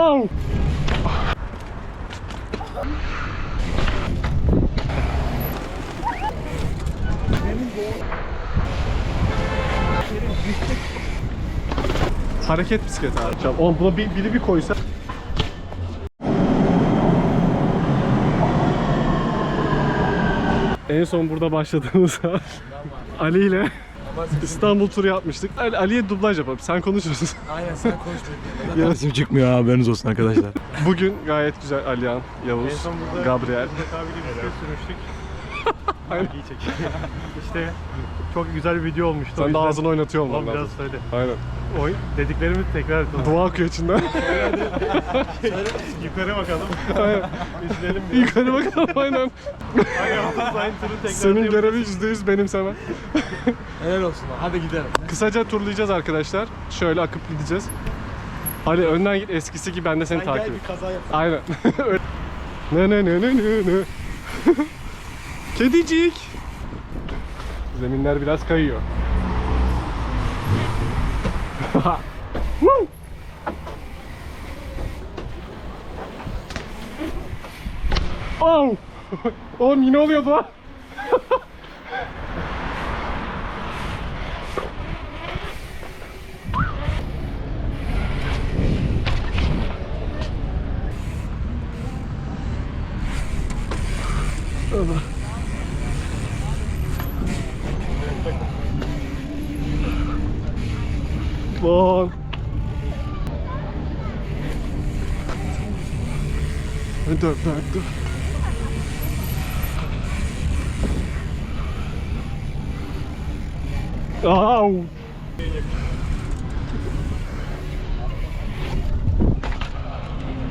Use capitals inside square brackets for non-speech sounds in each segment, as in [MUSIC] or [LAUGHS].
Oh! Hareket bisikleti abi. Çal- Oğlum buna bir, biri bir koysa. En son burada başladığımız [LAUGHS] Ali ile İstanbul turu yapmıştık. Ali- Ali'ye dublaj yapalım. Sen konuşuyorsun. [LAUGHS] Aynen sen konuş. Sesim [LAUGHS] çıkmıyor haberiniz olsun arkadaşlar. [LAUGHS] Bugün gayet güzel Alihan, Yavuz, Gabriel. İyi çekiyor. işte çok güzel bir video olmuştu. Sen de ağzını oynatıyor olman biraz lazım. söyle. Aynen. Oy, dediklerimi tekrar edelim. Dua akıyor içinden. Yukarı bakalım. İzleyelim. Yukarı bakalım aynen. Tekrar Senin görevi %100 benimseme. Helal olsun lan. Hadi gidelim. Kısaca turlayacağız arkadaşlar. Şöyle akıp gideceğiz. Ali önden git eskisi gibi ben de seni Sen takip gel et. bir kaza yap. Aynen. [LAUGHS] Ne ne ne ne ne ne. Kedicik. Zeminler biraz kayıyor. [LAUGHS] Oh! [LAUGHS] Oğlum yine oluyordu lan. Lan. Dur dur dur. Au.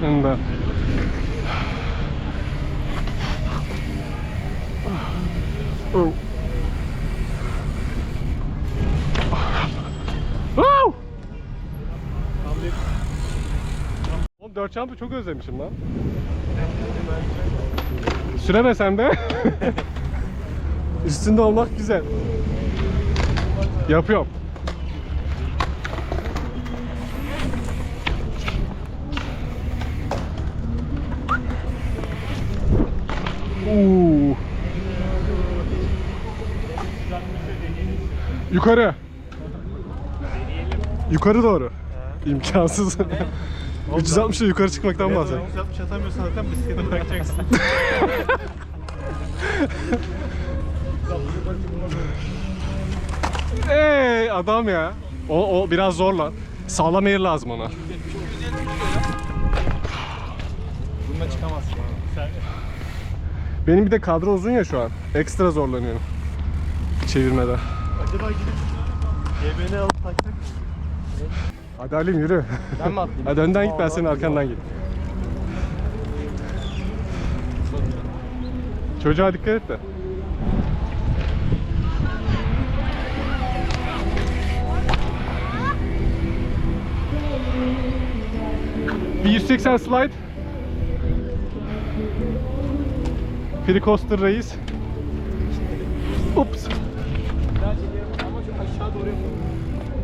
Ben de. Oh. Oğlum dört çanta çok özlemişim lan. Süremesem de [LAUGHS] üstünde olmak güzel. Yapıyorum. Oo. Yukarı. Yukarı doğru. İmkansız. [LAUGHS] 360'a yukarı çıkmaktan bahsediyor. 360 atamıyorsan zaten bisikleti bırakacaksın. [LAUGHS] Ey adam ya. O, o biraz zor lan. Sağlam eğir lazım ona. Bununla çıkamazsın. Sen Benim bir de kadro uzun ya şu an. Ekstra zorlanıyorum. Çevirmede. acaba gidip GBN alıp taksak mı? Hadi Halim yürü. Ben mi atlayayım? [LAUGHS] Hadi önden git ben senin arkandan git. Çocuğa dikkat et de. Bir 180 slide. Precoster reis. Ups.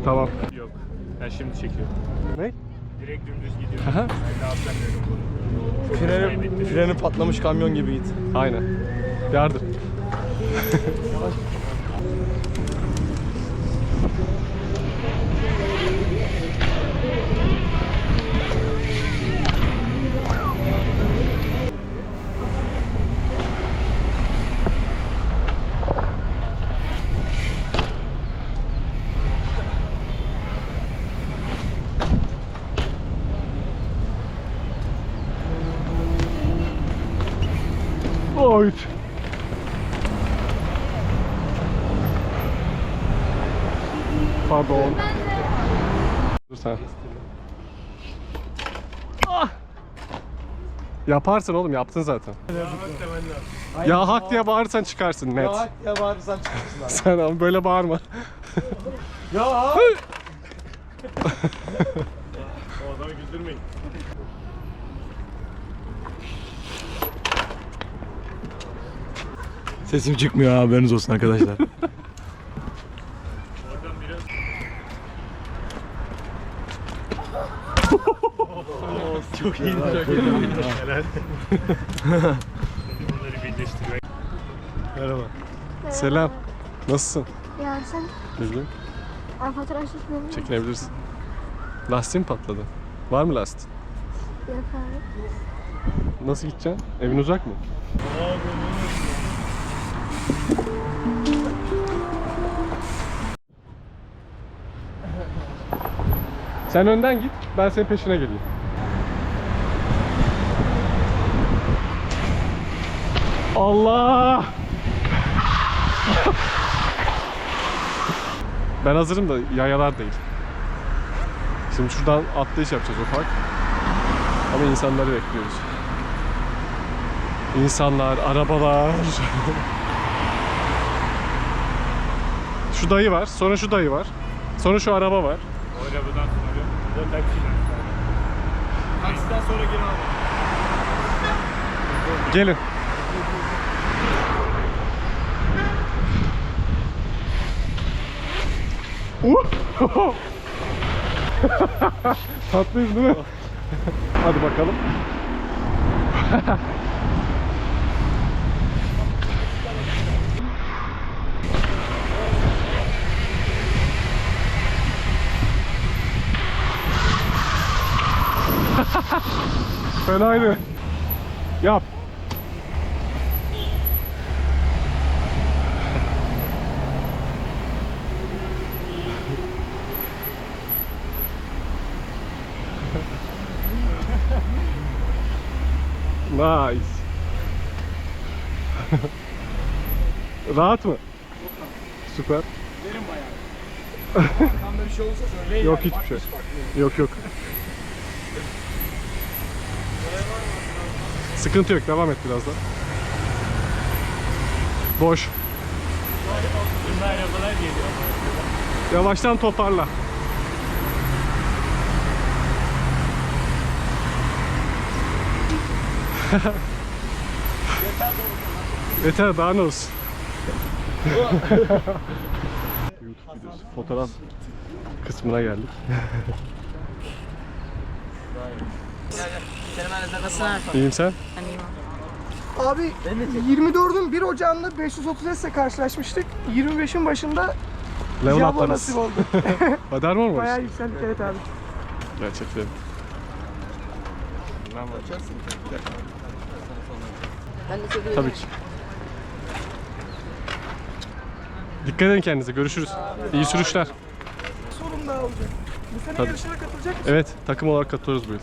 Tamam. Ben şimdi çekiyorum. Ne? Direkt dümdüz gidiyorum. Aha. Ben de atlamıyorum. Freni, freni patlamış kamyon gibi git. Aynen. Yardır. [LAUGHS] Oy. Pardon. Dur sen. Ah! Yaparsın oğlum yaptın zaten. Ya hak diye bağırırsan çıkarsın net. Ya ya bağırırsan çıkarsın abi. [LAUGHS] Sen ama böyle bağırma. Ya [LAUGHS] [LAUGHS] O adamı güldürmeyin. Sesim çıkmıyor haberiniz olsun arkadaşlar. Çok iyi. Çok iyi. Helal. Bunları birleştirmek. Merhaba. Selam. Nasılsın? Ya sen İyiyim. ben fotoğraf çekmiyorum. Çekinebilirsin. Lastiğin patladı. Var mı lastiğin? Yok abi. Nasıl gideceksin? Evin uzak mı? Sen önden git, ben senin peşine geleyim. Allah! ben hazırım da yayalar değil. Şimdi şuradan atlayış yapacağız ufak. Ama insanları bekliyoruz. İnsanlar, arabalar. şu dayı var, sonra şu dayı var. Sonra şu araba var. O arabadan sonra taksiden sonra. Taksiden sonra geri al. Gelin. Uh! [LAUGHS] Tatlıyız değil mi? Hadi bakalım. [LAUGHS] [LAUGHS] Fenaydı. Yap. [LAUGHS] Nice. [LAUGHS] Rahat mı? Süper. Arkamda bir şey olursa söyleyin. Yok hiçbir şey. Yok yok. Sıkıntı yok. Devam et biraz daha. Boş. Bunlar arabalar geliyor. Yavaştan toparla. [LAUGHS] Yeter daha ne olsun. YouTube [LAUGHS] videosu, fotoğraf kısmına geldik. [LAUGHS] İyiyim sen? Abi 24'ün 1 Ocağı'nda 530 ile karşılaşmıştık. 25'in başında Level atlarız. nasip oldu. Kadar mı olmuş? Bayağı yükseldik evet abi. Gerçekten. Tabii ki. Dikkat edin kendinize. Görüşürüz. İyi sürüşler. Sorun daha olacak. Bu sene Tabii. yarışına katılacak mısın? Evet, takım olarak katılıyoruz bu yıl.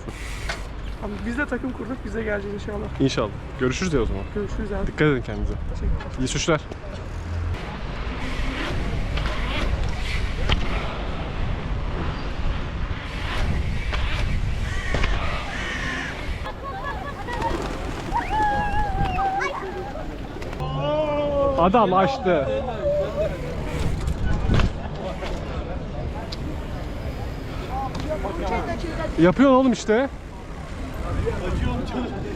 Abi biz de takım kurduk. Biz de geleceğiz inşallah. İnşallah. Görüşürüz ya o zaman. Görüşürüz abi. Dikkat edin kendinize. İyi sürüşler. Adam açtı. Yapıyorsun oğlum işte.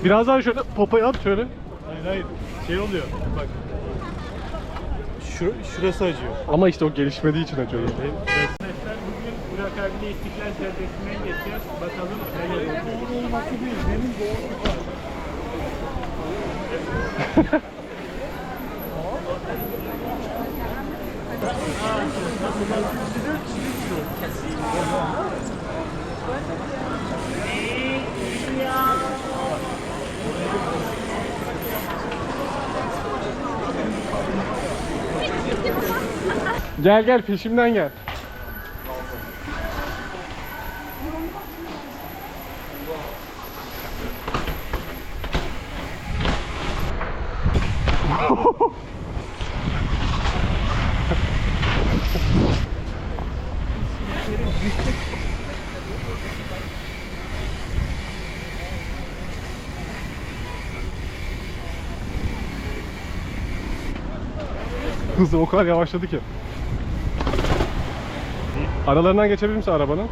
Biraz daha şöyle popayı at şöyle. Hayır hayır. Şey oluyor. Bak. Şu, şurası acıyor. Ama işte o gelişmediği için açıyorum. Arkadaşlar bugün Burak abiyle İstiklal Caddesi'ne geçeceğiz. Bakalım neler olacak. [LAUGHS] Gel gel peşimden gel. Hızı o kadar yavaşladı ki. Aralarından geçebilir misin arabanın?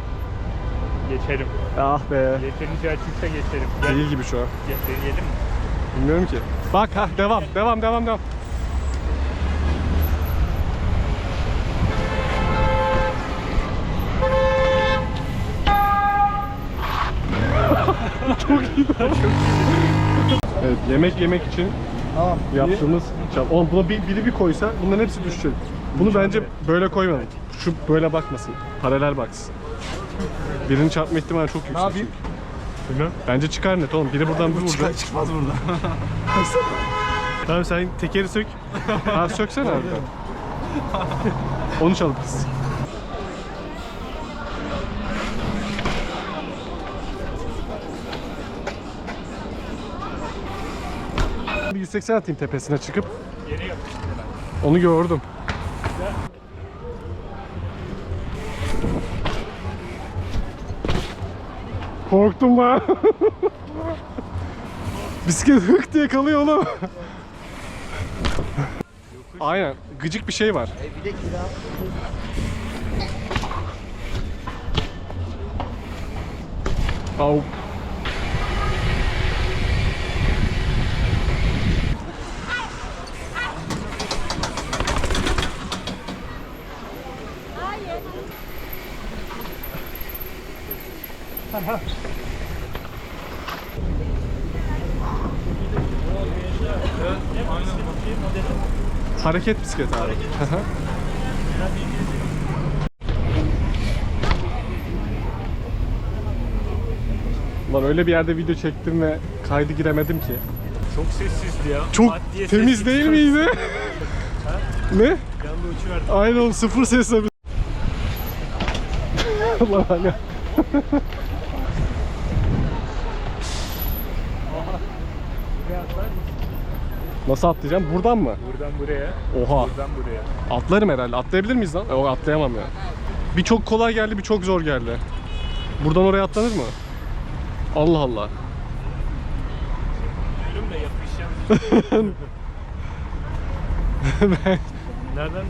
Geçelim. Ah be. Yeterince açıksa geçelim. Gel Değil gibi şu an. gel, deneyelim mi? Bilmiyorum ki. Bak ha devam devam devam devam. [LAUGHS] çok iyi [LAUGHS] Evet yemek yemek için Tamam. yaptığımız çab. Oğlum buna bir, biri bir koysa bunların hepsi düşecek. Bunu bence böyle koymayalım. Şu böyle bakmasın. Paralel baksın. Birinin çarpma ihtimali çok yüksek. yapayım? çünkü. Bilmem. Bence çıkar net oğlum. Biri buradan bir vuracak. Çıkar, çıkmaz burada. [LAUGHS] Tamam sen tekeri sök. [LAUGHS] ha söksene harbiden. Onu çalıp biz. 180 atayım tepesine çıkıp. Yeni. Onu gördüm. Korktum ben. [LAUGHS] Bisiklet hık diye kalıyor oğlum. Aynen. Gıcık bir şey var. Au. Hareket bisikleti abi. Lan öyle bir yerde video çektim ve kaydı giremedim ki. Çok sessizdi ya. Çok temiz değil miydi? ne? Bir anda uçuverdi. Aynen sıfır sesle Lan hani. Nasıl atlayacağım? Buradan mı? Buradan buraya, Oha. buradan buraya. Atlarım herhalde. Atlayabilir miyiz lan? Yok atlayamam ya. Bir çok kolay geldi, bir çok zor geldi. Buradan oraya atlanır mı? Allah Allah. Ölüm de yapışacağım. [LAUGHS] Nereden?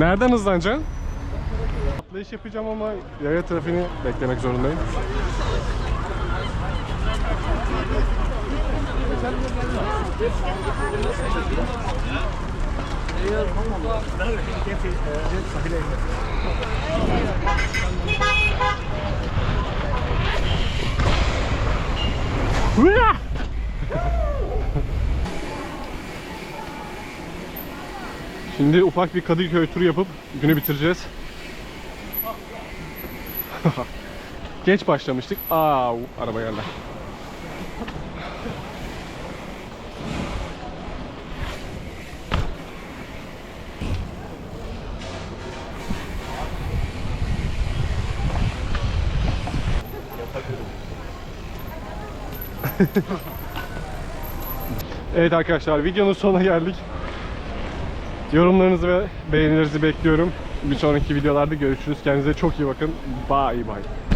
Nereden hızlanacaksın? Atlayış yapacağım ama yaya trafiğini beklemek zorundayım. Şimdi ufak bir Kadıköy turu yapıp günü bitireceğiz. [LAUGHS] Geç başlamıştık. Aa, araba geldi. [LAUGHS] Evet arkadaşlar videonun sonuna geldik. Yorumlarınızı ve beğenilerinizi bekliyorum. Bir sonraki videolarda görüşürüz. Kendinize çok iyi bakın. Bye bye.